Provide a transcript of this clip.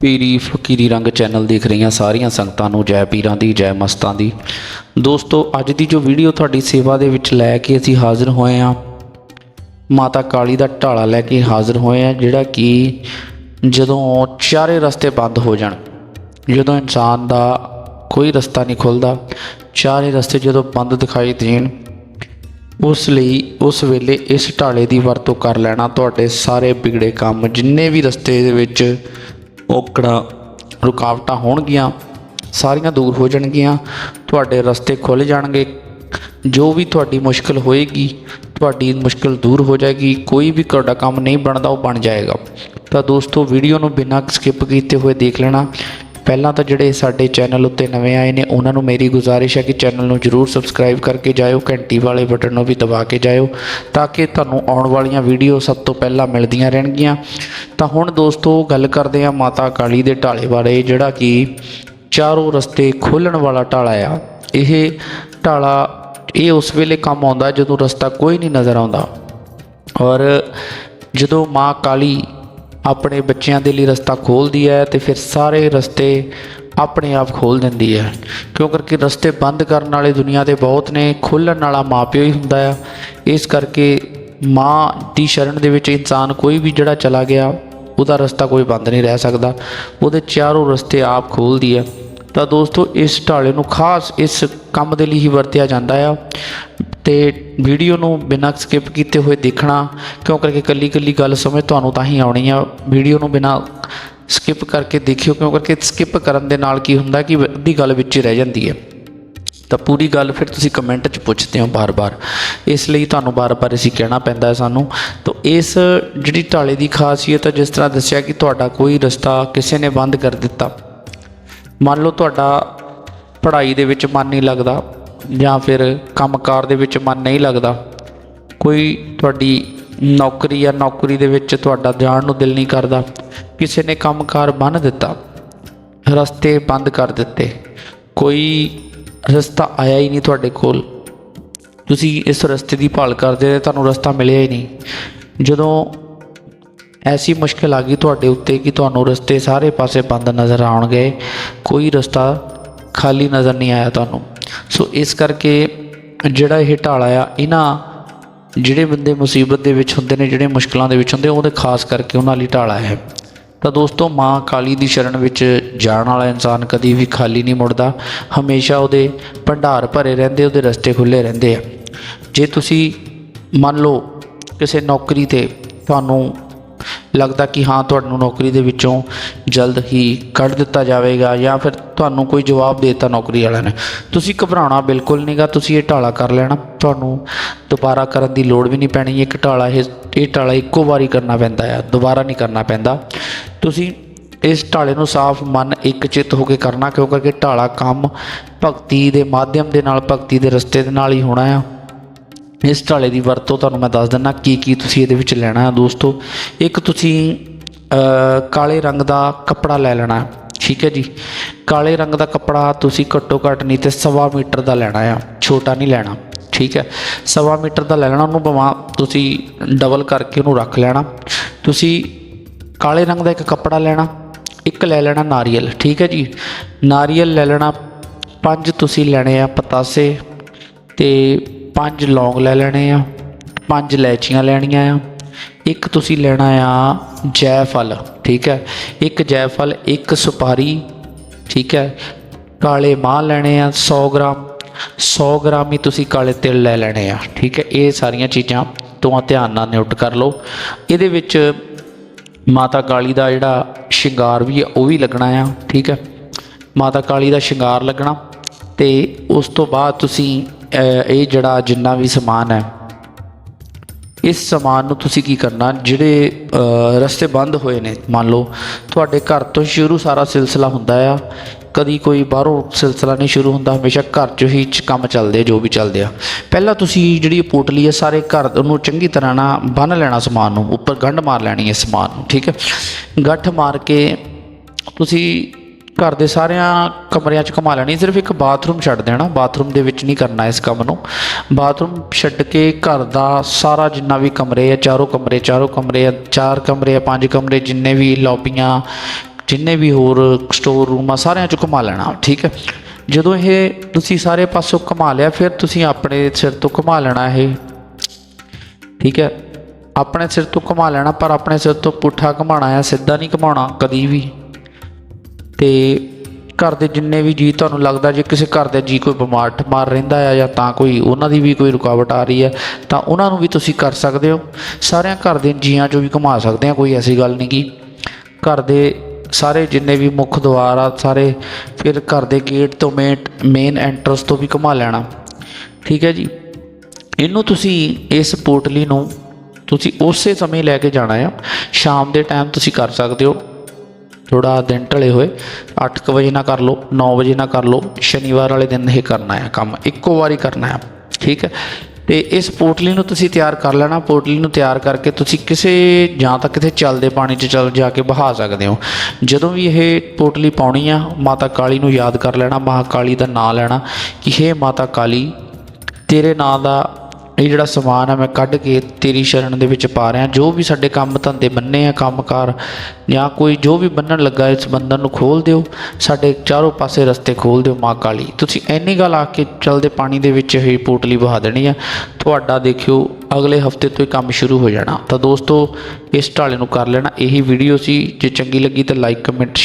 ਪੀਰੀ ਫਕੀਰੀ ਰੰਗ ਚੈਨਲ ਦੇਖ ਰਹੀਆਂ ਸਾਰੀਆਂ ਸੰਗਤਾਂ ਨੂੰ ਜੈ ਪੀਰਾਂ ਦੀ, ਜੈ ਮਸਤਾਂ ਦੀ। ਦੋਸਤੋ, ਅੱਜ ਦੀ ਜੋ ਵੀਡੀਓ ਤੁਹਾਡੀ ਸੇਵਾ ਦੇ ਵਿੱਚ ਲੈ ਕੇ ਅਸੀਂ ਹਾਜ਼ਰ ਹੋਏ ਹਾਂ, ਮਾਤਾ ਕਾਲੀ ਦਾ ਢਾਲਾ ਲੈ ਕੇ ਹਾਜ਼ਰ ਹੋਏ ਹਾਂ, ਜਿਹੜਾ ਕਿ ਜਦੋਂ ਚਾਰੇ ਰਸਤੇ ਬੰਦ ਹੋ ਜਾਣ, ਜਦੋਂ ਇਨਸਾਨ ਦਾ ਕੋਈ ਰਸਤਾ ਨਹੀਂ ਖੁੱਲਦਾ, ਚਾਰੇ ਰਸਤੇ ਜਦੋਂ ਬੰਦ ਦਿਖਾਈ ਦੇਣ ਉਸ ਲਈ ਉਸ ਵੇਲੇ ਇਸ ਢਾਲੇ ਦੀ ਵਰਤੋਂ ਕਰ ਲੈਣਾ। ਤੁਹਾਡੇ ਸਾਰੇ ਵਿਗੜੇ ਕੰਮ, ਜਿੰਨੇ ਵੀ ਰਸਤੇ ਦੇ ਵਿੱਚ ਔਕੜਾਂ, ਰੁਕਾਵਟਾਂ ਹੋਣਗੀਆਂ, ਸਾਰੀਆਂ ਦੂਰ ਹੋ ਜਾਣਗੀਆਂ। ਤੁਹਾਡੇ ਰਸਤੇ ਖੁੱਲ ਜਾਣਗੇ। ਜੋ ਵੀ ਤੁਹਾਡੀ ਮੁਸ਼ਕਲ ਹੋਏਗੀ, ਤੁਹਾਡੀ ਮੁਸ਼ਕਲ ਦੂਰ ਹੋ ਜਾਏਗੀ। ਕੋਈ ਵੀ ਤੁਹਾਡਾ ਕੰਮ ਨਹੀਂ ਬਣਦਾ, ਉਹ ਬਣ ਜਾਏਗਾ। ਤਾਂ ਦੋਸਤੋ ਵੀਡੀਓ ਨੂੰ ਬਿਨਾਂ ਸਕਿਪ ਕੀਤੇ ਹੋਏ ਦੇਖ ਲੈਣਾ। ਪਹਿਲਾਂ ਤਾਂ ਜਿਹੜੇ ਸਾਡੇ ਚੈਨਲ ਉੱਤੇ ਨਵੇਂ ਆਏ ਨੇ, ਉਹਨਾਂ ਨੂੰ ਮੇਰੀ ਗੁਜ਼ਾਰਿਸ਼ ਹੈ ਕਿ ਚੈਨਲ ਨੂੰ ਜਰੂਰ ਸਬਸਕ੍ਰਾਈਬ ਕਰਕੇ ਜਾਇਓ, ਘੰਟੀ ਵਾਲੇ ਬਟਨ ਨੂੰ ਵੀ ਦਬਾ ਕੇ ਜਾਇਓ, ਤਾਂ ਕਿ ਤੁਹਾਨੂੰ ਆਉਣ ਵਾਲੀਆਂ ਵੀਡੀਓ ਸਭ ਤੋਂ ਪਹਿਲਾਂ ਮਿਲਦੀਆਂ ਰਹਿਣਗੀਆਂ। ਤਾਂ ਹੁਣ ਦੋਸਤੋ, ਗੱਲ ਕਰਦੇ ਹਾਂ ਮਾਤਾ ਕਾਲੀ ਦੇ ਢਾਲੇ ਬਾਰੇ, ਜਿਹੜਾ ਕਿ ਚਾਰੋਂ ਰਸਤੇ ਖੋਲਣ ਵਾਲਾ ਢਾਲਾ ਆ। ਇਹ ਢਾਲਾ, ਇਹ ਉਸ ਵੇਲੇ ਕੰਮ ਆਉਂਦਾ ਜਦੋਂ ਰਸਤਾ ਕੋਈ ਨਹੀਂ ਨਜ਼ਰ ਆਉਂਦਾ। ਔਰ ਜਦੋਂ ਮਾਂ ਕਾਲੀ ਆਪਣੇ ਬੱਚਿਆਂ ਦੇ ਲਈ ਰਸਤਾ ਖੋਲਦੀ ਹੈ ਤੇ ਫਿਰ ਸਾਰੇ ਰਸਤੇ ਆਪਣੇ ਆਪ ਖੋਲ ਦਿੰਦੀ ਹੈ। ਕਿਉਂ? ਕਰਕੇ ਰਸਤੇ ਬੰਦ ਕਰਨ ਵਾਲੇ ਦੁਨੀਆ ਦੇ ਬਹੁਤ ਨੇ, ਖੋਲਣ ਵਾਲਾ ਮਾਪਿਓ ਹੀ ਹੁੰਦਾ ਆ। ਇਸ ਕਰਕੇ ਮਾਂ ਦੀ ਸ਼ਰਨ ਦੇ ਵਿੱਚ ਇਨਸਾਨ ਕੋਈ ਵੀ ਜਿਹੜਾ ਚਲਾ ਗਿਆ, ਉਹਦਾ ਰਸਤਾ ਕੋਈ ਬੰਦ ਨਹੀਂ ਰਹਿ ਸਕਦਾ। ਉਹਦੇ ਚਾਰੋਂ ਰਸਤੇ ਆਪ ਖੋਲਦੀ ਹੈ। ਤਾਂ ਦੋਸਤੋ, ਇਸ ਢਾਲੇ ਨੂੰ ਖਾਸ ਇਸ ਕੰਮ ਦੇ ਲਈ ਹੀ ਵਰਤਿਆ ਜਾਂਦਾ ਆ। ਤੇ ਵੀਡੀਓ ਨੂੰ ਬਿਨਾਂ ਸਕਿਪ ਕੀਤੇ ਹੋਏ ਦੇਖਣਾ, ਕਿਉਂ ਕਰਕੇ ਕੱਲੀ ਕੱਲੀ ਗੱਲ ਸਮਝ ਤੁਹਾਨੂੰ ਤਾਂ ਹੀ ਆਉਣੀ ਆ। ਵੀਡੀਓ ਨੂੰ ਬਿਨਾਂ ਸਕਿਪ ਕਰਕੇ ਦੇਖਿਓ, ਕਿਉਂ ਕਰਕੇ ਸਕਿਪ ਕਰਨ ਦੇ ਨਾਲ ਕੀ ਹੁੰਦਾ ਕਿ ਅੱਧੀ ਗੱਲ ਵਿੱਚ ਹੀ ਰਹਿ ਜਾਂਦੀ ਹੈ। ਤਾਂ ਪੂਰੀ ਗੱਲ ਫਿਰ ਤੁਸੀਂ ਕਮੈਂਟ 'ਚ ਪੁੱਛਦੇ ਹੋ ਬਾਰ-ਬਾਰ। ਇਸ ਲਈ ਤੁਹਾਨੂੰ ਬਾਰ-ਬਾਰ ਅਸੀਂ ਕਹਿਣਾ ਪੈਂਦਾ ਹੈ ਸਾਨੂੰ। ਤਾਂ ਇਸ ਜਿਹੜੀ ਢਾਲੇ ਦੀ ਖਾਸੀਅਤ ਹੈ ਜਿਸ ਤਰ੍ਹਾਂ ਦੱਸਿਆ ਕਿ ਤੁਹਾਡਾ ਕੋਈ ਰਸਤਾ ਕਿਸੇ ਨੇ ਬੰਦ ਕਰ ਦਿੱਤਾ। ਮੰਨ ਲਓ ਤੁਹਾਡਾ ਪੜ੍ਹਾਈ ਦੇ ਵਿੱਚ ਮਨ ਨਹੀਂ ਲੱਗਦਾ। ਜਾਂ ਫਿਰ ਕੰਮਕਾਰ ਦੇ ਵਿੱਚ ਮਨ ਨਹੀਂ ਲੱਗਦਾ, ਕੋਈ ਤੁਹਾਡੀ ਨੌਕਰੀ ਜਾਂ ਨੌਕਰੀ ਦੇ ਵਿੱਚ ਤੁਹਾਡਾ ਜਾਣ ਨੂੰ ਦਿਲ ਨਹੀਂ ਕਰਦਾ, ਕਿਸੇ ਨੇ ਕੰਮਕਾਰ ਬੰਨ ਦਿੱਤਾ, ਰਸਤੇ ਬੰਦ ਕਰ ਦਿੱਤੇ, ਕੋਈ ਰਸਤਾ ਆਇਆ ਹੀ ਨਹੀਂ ਤੁਹਾਡੇ ਕੋਲ, ਤੁਸੀਂ ਇਸ ਰਸਤੇ ਦੀ ਭਾਲ ਕਰਦੇ ਰਹੇ, ਤੁਹਾਨੂੰ ਰਸਤਾ ਮਿਲਿਆ ਹੀ ਨਹੀਂ। ਜਦੋਂ ਐਸੀ ਮੁਸ਼ਕਿਲ ਆ ਗਈ ਤੁਹਾਡੇ ਉੱਤੇ ਕਿ ਤੁਹਾਨੂੰ ਰਸਤੇ ਸਾਰੇ ਪਾਸੇ ਬੰਦ ਨਜ਼ਰ ਆਉਣਗੇ, ਕੋਈ ਰਸਤਾ ਖਾਲੀ ਨਜ਼ਰ ਨਹੀਂ ਆਇਆ ਤੁਹਾਨੂੰ। ਸੋ ਇਸ ਕਰਕੇ ਜਿਹੜਾ ਇਹ ਢਾਲਾ ਆ, ਇਹਨਾਂ ਜਿਹੜੇ ਬੰਦੇ ਮੁਸੀਬਤ ਦੇ ਵਿੱਚ ਹੁੰਦੇ ਨੇ, ਜਿਹੜੇ ਮੁਸ਼ਕਲਾਂ ਦੇ ਵਿੱਚ ਹੁੰਦੇ ਉਹਦੇ ਖਾਸ ਕਰਕੇ ਉਹਨਾਂ ਲਈ ਢਾਲਾ ਹੈ। ਤਾਂ ਦੋਸਤੋ, ਮਾਂ ਕਾਲੀ ਦੀ ਸ਼ਰਨ ਵਿੱਚ ਜਾਣ ਵਾਲਾ ਇਨਸਾਨ ਕਦੀ ਵੀ ਖਾਲੀ ਨਹੀਂ ਮੁੜਦਾ। ਹਮੇਸ਼ਾ ਉਹਦੇ ਭੰਡਾਰ ਭਰੇ ਰਹਿੰਦੇ, ਉਹਦੇ ਰਸਤੇ ਖੁੱਲੇ ਰਹਿੰਦੇ ਆ। ਜੇ ਤੁਸੀਂ ਮੰਨ ਲਓ ਕਿਸੇ ਨੌਕਰੀ ਤੇ ਤੁਹਾਨੂੰ ਲੱਗਦਾ ਕਿ ਹਾਂ, ਤੁਹਾਨੂੰ ਨੌਕਰੀ ਦੇ ਵਿੱਚੋਂ ਜਲਦ ਹੀ ਕੱਢ ਦਿੱਤਾ ਜਾਵੇਗਾ ਜਾਂ ਫਿਰ ਤੁਹਾਨੂੰ ਕੋਈ ਜਵਾਬ ਦੇਤਾ ਨੌਕਰੀ ਵਾਲਿਆਂ ਨੇ। ਤੁਸੀਂ ਘਬਰਾਉਣਾ ਬਿਲਕੁਲ ਨਹੀਂਗਾ ਤੁਸੀਂ ਇਹ ਢਾਲਾ ਕਰ ਲੈਣਾ। ਤੁਹਾਨੂੰ ਦੁਬਾਰਾ ਕਰਨ ਦੀ ਲੋੜ ਵੀ ਨਹੀਂ ਪੈਣੀ, ਇੱਕ ਢਾਲਾ ਇਹ ਇਹ ਢਾਲਾ ਇੱਕੋ ਵਾਰੀ ਕਰਨਾ ਪੈਂਦਾ ਆ, ਦੁਬਾਰਾ ਨਹੀਂ ਕਰਨਾ ਪੈਂਦਾ। ਤੁਸੀਂ ਇਸ ਢਾਲੇ ਨੂੰ ਸਾਫ਼ ਮਨ ਇੱਕ ਚਿੱਤ ਹੋ ਕੇ ਕਰਨਾ, ਕਿਉਂਕਿ ਢਾਲਾ ਕੰਮ ਭਗਤੀ ਦੇ ਮਾਧਿਅਮ ਦੇ ਨਾਲ, ਭਗਤੀ ਦੇ ਰਸਤੇ ਦੇ ਨਾਲ ਹੀ ਹੋਣਾ ਆ। ਇਸ ਢਾਲੇ ਦੀ ਵਰਤੋਂ ਤੁਹਾਨੂੰ ਮੈਂ ਦੱਸ ਦਿੰਦਾ ਕੀ ਕੀ ਤੁਸੀਂ ਇਹਦੇ ਵਿੱਚ ਲੈਣਾ ਹੈ ਦੋਸਤੋ। ਇੱਕ ਤੁਸੀਂ ਕਾਲੇ ਰੰਗ ਦਾ ਕੱਪੜਾ ਲੈ ਲੈਣਾ ਠੀਕ ਹੈ ਜੀ। ਕਾਲੇ ਰੰਗ ਦਾ ਕੱਪੜਾ ਤੁਸੀਂ ਘੱਟੋ ਘੱਟ ਨਹੀਂ ਤੇ ਸਵਾ ਮੀਟਰ ਦਾ ਲੈਣਾ ਆ, ਛੋਟਾ ਨਹੀਂ ਲੈਣਾ, ਠੀਕ ਹੈ। ਸਵਾ ਮੀਟਰ ਦਾ ਲੈ ਲੈਣਾ, ਉਹਨੂੰ ਭਾਵੇਂ ਤੁਸੀਂ ਡਬਲ ਕਰਕੇ ਉਹਨੂੰ ਰੱਖ ਲੈਣਾ। ਤੁਸੀਂ ਕਾਲੇ ਰੰਗ ਦਾ ਇੱਕ ਕੱਪੜਾ ਲੈਣਾ, ਇੱਕ ਲੈ ਲੈਣਾ ਨਾਰੀਅਲ, ਠੀਕ ਹੈ ਜੀ। ਨਾਰੀਅਲ ਲੈ ਲੈਣਾ, ਪੰਜ ਤੁਸੀਂ ਲੈਣੇ ਆ ਪਤਾਸੇ ਤੇ ਪੰਜ ਲੌਂਗ ਲੈ ਲੈਣੇ ਆ, ਪੰਜ ਇਲਾਇਚੀਆਂ ਲੈਣੀਆਂ ਆ। ਇੱਕ ਤੁਸੀਂ ਲੈਣਾ ਆ ਜੈਫਲ ਠੀਕ ਹੈ? ਇੱਕ ਜੈਫਲ ਇੱਕ ਸੁਪਾਰੀ, ਠੀਕ ਹੈ? ਕਾਲੇ ਮਾਹ ਲੈਣੇ ਆ 100 ਗ੍ਰਾਮ 100 ਗ੍ਰਾਮ ਹੀ ਤੁਸੀਂ ਕਾਲੇ ਤਿਲ ਲੈ ਲੈਣੇ ਆ, ਠੀਕ ਹੈ? ਇਹ ਸਾਰੀਆਂ ਚੀਜ਼ਾਂ ਤੋਂ ਧਿਆਨ ਨਾਲ ਨੋਟ ਕਰ ਲਓ। ਇਹਦੇ ਵਿੱਚ ਮਾਤਾ ਕਾਲੀ ਦਾ ਜਿਹੜਾ ਸ਼ਿੰਗਾਰ ਵੀ ਆ, ਉਹ ਵੀ ਲੱਗਣਾ ਆ, ਠੀਕ ਹੈ? ਮਾਤਾ ਕਾਲੀ ਦਾ ਸ਼ਿੰਗਾਰ ਲੱਗਣਾ ਤੇ ਉਸ ਤੋਂ ਬਾਅਦ ਤੁਸੀਂ ਇਹ ਜਿਹੜਾ ਜਿੰਨਾ ਵੀ ਸਮਾਨ ਹੈ, ਇਸ ਸਮਾਨ ਨੂੰ ਤੁਸੀਂ ਕੀ ਕਰਨਾ? ਜਿਹੜੇ ਰਸਤੇ ਬੰਦ ਹੋਏ ਨੇ, ਮੰਨ ਲਓ, ਤੁਹਾਡੇ ਘਰ ਤੋਂ ਸ਼ੁਰੂ ਸਾਰਾ ਸਿਲਸਿਲਾ ਹੁੰਦਾ ਆ, ਕਦੀ ਕੋਈ ਬਾਹਰੋਂ ਸਿਲਸਿਲਾ ਨਹੀਂ ਸ਼ੁਰੂ ਹੁੰਦਾ, ਹਮੇਸ਼ਾ ਘਰ 'ਚ ਹੀ ਚ ਕੰਮ ਚੱਲਦੇ ਆ, ਜੋ ਵੀ ਚੱਲਦੇ ਆ। ਪਹਿਲਾਂ ਤੁਸੀਂ ਜਿਹੜੀ ਪੋਟਲੀ ਹੈ ਸਾਰੇ ਘਰ ਨੂੰ ਚੰਗੀ ਤਰ੍ਹਾਂ ਨਾ ਬੰਨ ਲੈਣਾ ਸਮਾਨ ਨੂੰ, ਉੱਪਰ ਗੰਢ ਮਾਰ ਲੈਣੀ ਹੈ ਸਮਾਨ ਨੂੰ, ਠੀਕ ਹੈ? ਗੱਠ ਮਾਰ ਕੇ ਤੁਸੀਂ ਘਰ ਦੇ ਸਾਰਿਆਂ ਕਮਰਿਆਂ 'ਚ ਘੁਮਾ ਲੈਣੀ, ਸਿਰਫ ਇੱਕ ਬਾਥਰੂਮ ਛੱਡ ਦੇਣਾ। ਬਾਥਰੂਮ ਦੇ ਵਿੱਚ ਨਹੀਂ ਕਰਨਾ ਇਸ ਕੰਮ ਨੂੰ। ਬਾਥਰੂਮ ਛੱਡ ਕੇ ਘਰ ਦਾ ਸਾਰਾ ਜਿੰਨਾ ਵੀ ਕਮਰੇ ਆ, ਚਾਰੋਂ ਕਮਰੇ ਚਾਰੋਂ ਕਮਰੇ ਆ, ਚਾਰ ਕਮਰੇ ਆ, ਪੰਜ ਕਮਰੇ, ਜਿੰਨੇ ਵੀ ਲੌਬੀਆਂ, ਜਿੰਨੇ ਵੀ ਹੋਰ ਸਟੋਰ ਰੂਮ ਆ, ਸਾਰਿਆਂ 'ਚ ਘੁਮਾ ਲੈਣਾ, ਠੀਕ ਹੈ? ਜਦੋਂ ਇਹ ਤੁਸੀਂ ਸਾਰੇ ਪਾਸੋਂ ਘੁਮਾ ਲਿਆ, ਫਿਰ ਤੁਸੀਂ ਆਪਣੇ ਸਿਰ ਤੋਂ ਘੁਮਾ ਲੈਣਾ ਇਹ। ਠੀਕ ਹੈ? ਆਪਣੇ ਸਿਰ ਤੋਂ ਘੁਮਾ ਲੈਣਾ, ਪਰ ਆਪਣੇ ਸਿਰ ਤੋਂ ਪੁੱਠਾ ਘੁਮਾਉਣਾ ਆ ਸਿੱਧਾ ਨਹੀਂ ਘੁਮਾਉਣਾ, ਕਦੀ ਵੀ। ਤੇ ਘਰ ਦੇ ਜਿੰਨੇ ਵੀ ਜੀ ਤੁਹਾਨੂੰ ਲੱਗਦਾ ਜੇ ਕਿਸੇ ਘਰ ਦੇ ਜੀ ਕੋਈ ਬਿਮਾਰ ਠਮਾਰ ਰਹਿੰਦਾ ਆ ਜਾਂ ਤਾਂ ਕੋਈ ਉਹਨਾਂ ਦੀ ਵੀ ਕੋਈ ਰੁਕਾਵਟ ਆ ਰਹੀ ਹੈ ਤਾਂ ਉਹਨਾਂ ਨੂੰ ਵੀ ਤੁਸੀਂ ਕਰ ਸਕਦੇ ਹੋ। ਸਾਰਿਆਂ ਘਰ ਦੇ ਜੀਆਂ 'ਚੋਂ ਵੀ ਘੁਮਾ ਸਕਦੇ ਆ, ਕੋਈ ਐਸੀ ਗੱਲ ਨਹੀਂ ਗੀ। ਘਰ ਦੇ ਸਾਰੇ ਜਿੰਨੇ ਵੀ ਮੁੱਖ ਦੁਆਰ ਆ, ਸਾਰੇ ਫਿਰ ਘਰ ਦੇ ਗੇਟ ਤੋਂ ਮੇਨ ਮੇਨ ਐਂਟਰਸ ਤੋਂ ਵੀ ਘੁਮਾ ਲੈਣਾ। ਠੀਕ ਹੈ ਜੀ? ਇਹਨੂੰ ਤੁਸੀਂ ਇਸ ਪੋਟਲੀ ਨੂੰ ਤੁਸੀਂ ਉਸੇ ਸਮੇਂ ਲੈ ਕੇ ਜਾਣਾ ਆ। ਸ਼ਾਮ ਦੇ ਟਾਈਮ ਤੁਸੀਂ ਕਰ ਸਕਦੇ ਹੋ। ਥੋੜਾ ਦਿਨ ਢਲੇ ਹੋਏ 8:00 ਵਜੇ ਨਾ ਕਰ ਲਓ 9 ਵਜੇ ਨਾ ਕਰ ਲਓ, ਸ਼ਨੀਵਾਰ ਵਾਲੇ ਦਿਨ ਇਹ ਕਰਨਾ ਹੈ ਕੰਮ, ਇੱਕੋ ਵਾਰੀ ਕਰਨਾ ਹੈ। ਠੀਕ ਹੈ? ਤੇ ਇਸ ਪੋਟਲੀ ਨੂੰ ਤੁਸੀਂ ਤਿਆਰ ਕਰ ਲੈਣਾ, ਪੋਟਲੀ ਨੂੰ ਤਿਆਰ ਕਰਕੇ ਤੁਸੀਂ ਕਿਸੇ ਜਾਂ ਤਾਂ ਕਿਤੇ ਚੱਲਦੇ ਪਾਣੀ 'ਚ ਚੱਲ ਜਾ ਕੇ ਬਹਾ ਸਕਦੇ ਹੋ। ਜਦੋਂ ਵੀ ਇਹ ਪੋਟਲੀ ਪਾਉਣੀ ਆ, ਮਾਤਾ ਕਾਲੀ ਨੂੰ ਯਾਦ ਕਰ ਲੈਣਾ, ਮਹਾਕਾਲੀ ਦਾ ਨਾਮ ਲੈਣਾ ਕਿ ਹੇ ਮਾਤਾ ਕਾਲੀ, ਤੇਰੇ ਨਾਂ ਦਾ ਇਹ ਜਿਹੜਾ ਸਮਾਨ ਆ, ਮੈਂ ਕੱਢ ਕੇ ਤੇਰੀ ਸ਼ਰਨ ਦੇ ਵਿੱਚ ਪਾ ਰਿਹਾ। ਜੋ ਵੀ ਸਾਡੇ ਕੰਮ ਧੰਦੇ ਬੰਨੇ ਆ, ਕੰਮਕਾਰ, ਜਾਂ ਕੋਈ ਜੋ ਵੀ ਬੰਨਣ ਲੱਗਾ ਇਸ ਬੰਧਨ ਨੂੰ ਖੋਲ ਦਿਓ। ਸਾਡੇ ਚਾਰੋਂ ਪਾਸੇ ਰਸਤੇ ਖੋਲ ਦਿਓ, ਮਾਂ ਕਾਲੀ। ਤੁਸੀਂ ਐਨੀ ਗੱਲ ਆ ਕੇ ਚਲਦੇ ਪਾਣੀ ਦੇ ਵਿੱਚ ਹੀ ਪੋਟਲੀ ਬਹਾ ਦੇਣੀ ਆ। ਤੁਹਾਡਾ ਦੇਖਿਓ, ਅਗਲੇ ਹਫ਼ਤੇ ਤੋਂ ਹੀ ਕੰਮ ਸ਼ੁਰੂ ਹੋ ਜਾਣਾ। ਤਾਂ ਦੋਸਤੋ, ਇਸ ਢਾਲੇ ਨੂੰ ਕਰ ਲੈਣਾ। ਇਹੀ ਵੀਡੀਓ ਸੀ। ਜੇ ਚੰਗੀ ਲੱਗੀ ਤਾਂ ਲਾਈਕ ਕਮੈਂਟ